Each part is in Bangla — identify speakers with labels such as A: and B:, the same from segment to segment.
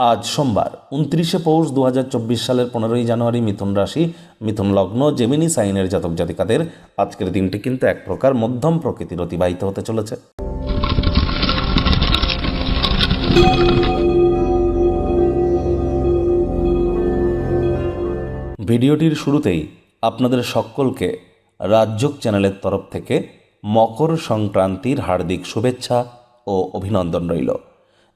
A: আজ সোমবার, উনত্রিশে পৌষ দু হাজার চব্বিশ সালের পনেরোই জানুয়ারি মিথুন রাশি, মিথুন লগ্ন, জেমিনি সাইনের জাতক জাতিকাদের আজকের দিনটি কিন্তু এক প্রকার মধ্যম প্রকৃতির অতিবাহিত হতে চলেছে। ভিডিওটির শুরুতেই আপনাদের সকলকে রাজযোগ চ্যানেলের তরফ থেকে মকর সংক্রান্তির হার্দিক শুভেচ্ছা ও অভিনন্দন রইল।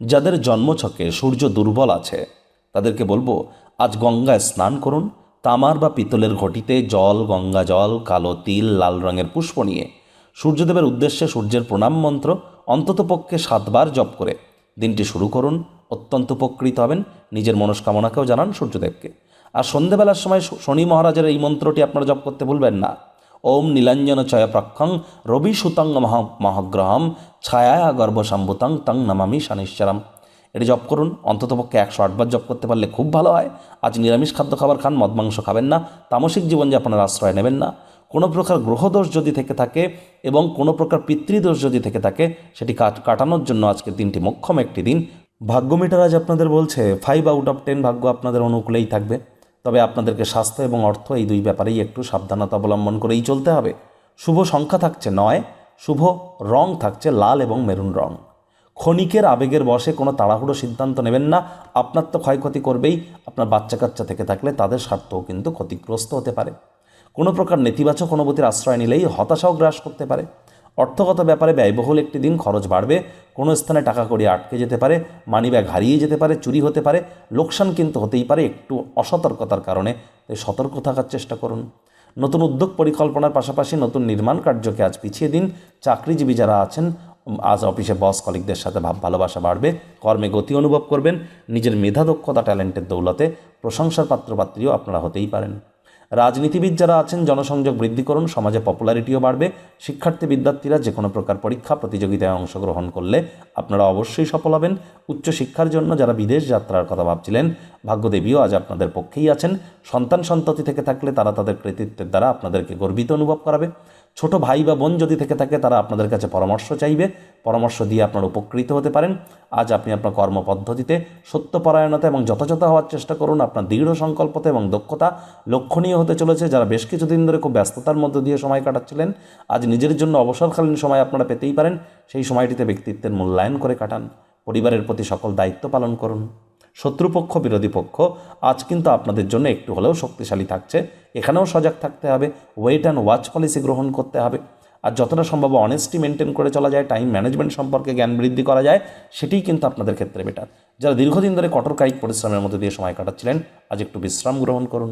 A: যাদের জন্মছকে সূর্য দুর্বল আছে, তাদেরকে বলব, আজ গঙ্গায় স্নান করুন। তামার বা পিতলের ঘটিতে জল, গঙ্গা জল, কালো তিল, লাল রঙের পুষ্প নিয়ে সূর্যদেবের উদ্দেশ্যে সূর্যের প্রণাম মন্ত্র অন্ততপক্ষে সাতবার জপ করে দিনটি শুরু করুন, অত্যন্ত উপকৃত হবেন। নিজের মনস্কামনাকেও জানান সূর্যদেবকে। আর সন্ধেবেলার সময় শনি মহারাজের এই মন্ত্রটি আপনারা জপ করতে ভুলবেন না। ওম নীলাঞ্জন চয় প্রক্ষং রবি সুতং মহ মহাগ্রহম ছায়া গর্ভসম্ভুতং তং নমামি শনিশ্চরম। এটি জপ করুন অন্ততপক্ষে একশো আটবার জপ করতে পারলে খুব ভালো হয়। আজ নিরামিষ খাদ্য খাবার খান, মদ মাংস খাবেন না, তামসিক জীবনযাপনের আশ্রয় নেবেন না। কোনো প্রকার গ্রহদোষ যদি থেকে থাকে এবং কোনো প্রকার পিতৃদোষ যদি থেকে থাকে, সেটি কাট- কাটানোর জন্য আজকের দিনটি মোক্ষম একটি দিন। ভাগ্য মিটার আজ আপনাদের বলছে ফাইভ আউট অফ টেন ভাগ্য আপনাদের অনুকূলেই থাকবে। তবে আপনাদেরকে স্বাস্থ্য এবং অর্থ এই দুই ব্যাপারেই একটু সাবধানতা অবলম্বন করেই চলতে হবে। শুভ সংখ্যা থাকছে নয়, শুভ রং থাকছে লাল এবং মেরুন রং। ক্ষণিকের আবেগের বশে কোনো তাড়াহুড়ো সিদ্ধান্ত নেবেন না। আপনার তো ক্ষয়ক্ষতি করবেই। আপনার বাচ্চা কাচ্চা থেকে থাকলে তাদের স্বার্থও কিন্তু ক্ষতিগ্রস্ত হতে পারে। কোনো প্রকার নেতিবাচক অনুভূতির আশ্রয় নিলেই হতাশাও গ্রাস করতে পারে। অর্থগত ব্যাপারে ব্যয়বহুল একটি দিন খরচ বাড়বে। কোনো স্থানে টাকা কড়ি আটকে যেতে পারে মানিব্যাগ হারিয়ে যেতে পারে, চুরি হতে পারে, লোকসান কিন্তু হতেই পারে একটু অসতর্কতার কারণে। তাই সতর্ক থাকার চেষ্টা করুন। নতুন উদ্যোগ পরিকল্পনার পাশাপাশি নতুন নির্মাণ কার্যকে আজ পিছিয়ে দিন। চাকরিজীবী যারা আছেন, আজ অফিসে বস কলিকদের সাথে ভাব ভালোবাসা বাড়বে, কর্মে গতি অনুভব করবেন। নিজের মেধা দক্ষতা ট্যালেন্টের দৌলতে প্রশংসার পাত্রপাত্রীও আপনারা হতেই পারেন। রাজনীতিবিদ যারা আছেন, জনসংযোগ বৃদ্ধি করুন, সমাজে পপুলারিটিও বাড়বে, শিক্ষার্থী, বিদ্যার্থীরা যে কোনো প্রকার পরীক্ষা, প্রতিযোগিতায় অংশগ্রহণ করলে আপনারা অবশ্যই সফল হবেন। উচ্চশিক্ষার জন্য যারা বিদেশ যাত্রার কথা ভাবছিলেন, ভাগ্যদেবীও আজ আপনাদের পক্ষেই আছেন। সন্তান সন্ততি থেকে থাকলে তারা তাদের কৃতিত্বের দ্বারা আপনাদেরকে গর্বিত অনুভব করাবে। ছোট ভাই বা বোন যদি থেকে থাকে, তারা আপনাদের কাছে পরামর্শ চাইবে। পরামর্শ দিয়ে আপনারা উপকৃত হতে পারেন। আজ আপনি আপনার কর্মপদ্ধতিতে সত্যপরায়ণতা এবং যথাযথ হওয়ার চেষ্টা করুন। আপনার দৃঢ় সংকল্পতা এবং দক্ষতা লক্ষণীয় হতে চলেছে। যারা বেশ কিছুদিন ধরে খুব ব্যস্ততার মধ্য দিয়ে সময় কাটাচ্ছিলেন, আজ নিজের জন্য অবসরকালীন সময় আপনারা পেতেই পারেন। সেই সময়টিতে ব্যক্তিত্বের মূল্যায়ন করে কাটান। পরিবারের প্রতি সকল দায়িত্ব পালন করুন। শত্রুপক্ষ, বিরোধী পক্ষ, আজ কিন্তু আপনাদের জন্য একটু হলেও শক্তিশালী থাকছে। এখানেও সজাগ থাকতে হবে ওয়েট অ্যান্ড ওয়াচ পলিসি গ্রহণ করতে হবে। আর যতটা সম্ভব অনেস্টি মেনটেন করে চলা যায় টাইম ম্যানেজমেন্ট সম্পর্কে জ্ঞান বৃদ্ধি করা যায়, সেটিই কিন্তু আপনাদের ক্ষেত্রে বেটার যারা দীর্ঘদিন ধরে কঠোর কায়িক পরিশ্রমের মধ্যে দিয়ে সময় কাটাচ্ছিলেন, আজ একটু বিশ্রাম গ্রহণ করুন।